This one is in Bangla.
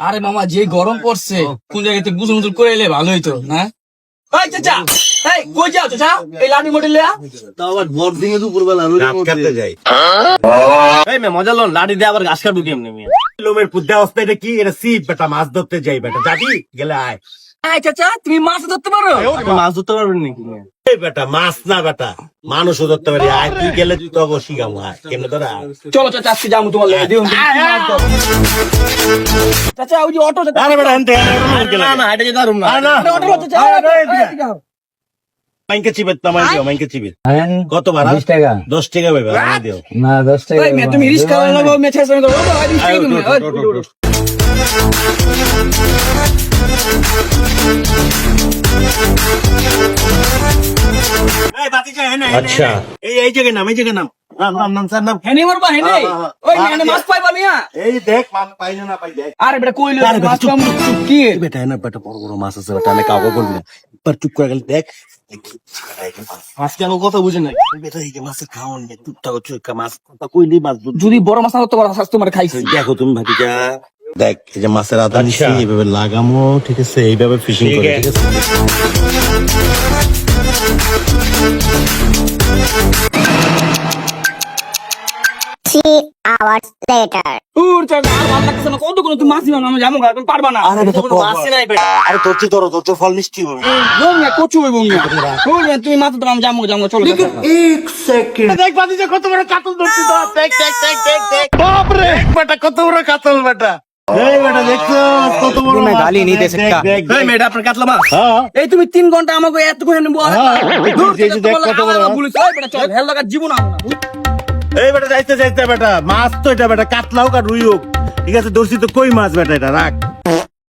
আরে মামা যে গরম পড়ছে কোন জায়গাতে গুজুর মুজুর করে এলে ভালো হইতো না? এই চাচা এই কই যাও চাচা? এই লাঠি মোটে লিয়া তাও আবার ভর দিকে দুপুরবেলা রোদের মধ্যে। যাই। এই মজা লন লাঠি দিয়ে আবার ঘাস কাটবো কেমনে মেয়ে? লোমের পুদ্দা অবস্থা এটা কি? এটা সিপ বেটা মাছ ধরতে যাই বেটা। যাবি? গেলে আয়। এই চাচা তুমি মাছ ধরতে পারো? মাছ ধরতে পারবেন নাকি বেটা মাছ না বেটা। মানুষও ধরতে পারি। আয় তুই গেলে তুই তো অবশ্যই গামো আয় কেমনে ধরা চলো চাচা আজকে যাব তোমার লাগে। দিও চাচা ওই যে অটো আরে বেটা এনতে না না এটা যেতে পারুম না। না। অটো চাচা চিবেত না চিবেত কত ভাড়া বিশ টাকা। দশ টাকা পাবে আমি দিও। না দশ টাকা এই মেয়ে তুমি রিস্কা লাগো মেছে সঙ্গে তো ওটো আই দিছি তুমি। আচ্ছা। এই এই জায়গায় নাম এই জায়গায় নাম। নাম নাম নাম স্যার নাম। হেনে মারবা হেনে। ওই মেয়ে মাছ পাইবা মিয়া। এই দেখ মাছ পাই না না পাই দেখ। আরে বেটা কইলো আরে বেটা, মাছ চুপ, পাবো কি? বেটা না বেটা বড় বড় মাছ আছে বেটা আমি কাউকে বলবি না। একবার চুপ করে গেলে দেখ কথা বুঝে নাই? মাছের খাওয়ান মাছ কথা কই মাছ যদি বড় মাছ না তোমার খাইছি। দেখো তুমি ভাবি যা দেখ এই যে মাছের আদা নিচ্ছি এইভাবে লাগামো ঠিক আছে? এইভাবে ফিশিং করে ঠিক আছে? Hours later. উর চাচা আর ভালো লাগতেছে না। কত কোনো তুমি মাছ দিবা না আমি যাব তুমি পারবা না। আরে বেটা কোনো মাছই নাই বেটা আরে তোর চেয়ে ধরো তোর ফল মিষ্টি হবে। বঙ্গা কচু বঙ্গা চলো চাচা। দেখ বাদি যে কত বড় কাতল ধরছি তো দেখ দেখ দেখ দেখ দেখ। বাপ রে বেটা কত বড় কাতল বেটা। গালি এই। আপনার হ্যাঁ। এই তুমি তিন ঘণ্টা আমাকে এত করে নেব এই বেটা চল হেল লাগা জীবন আম না এই বেটা যাইতে যাইতে বেটা মাছ তো এটা বেটা কাতলাও কাট রুই হোক। ঠিক আছে দর্শি তো কই মাছ বেটা এটা? রাখ।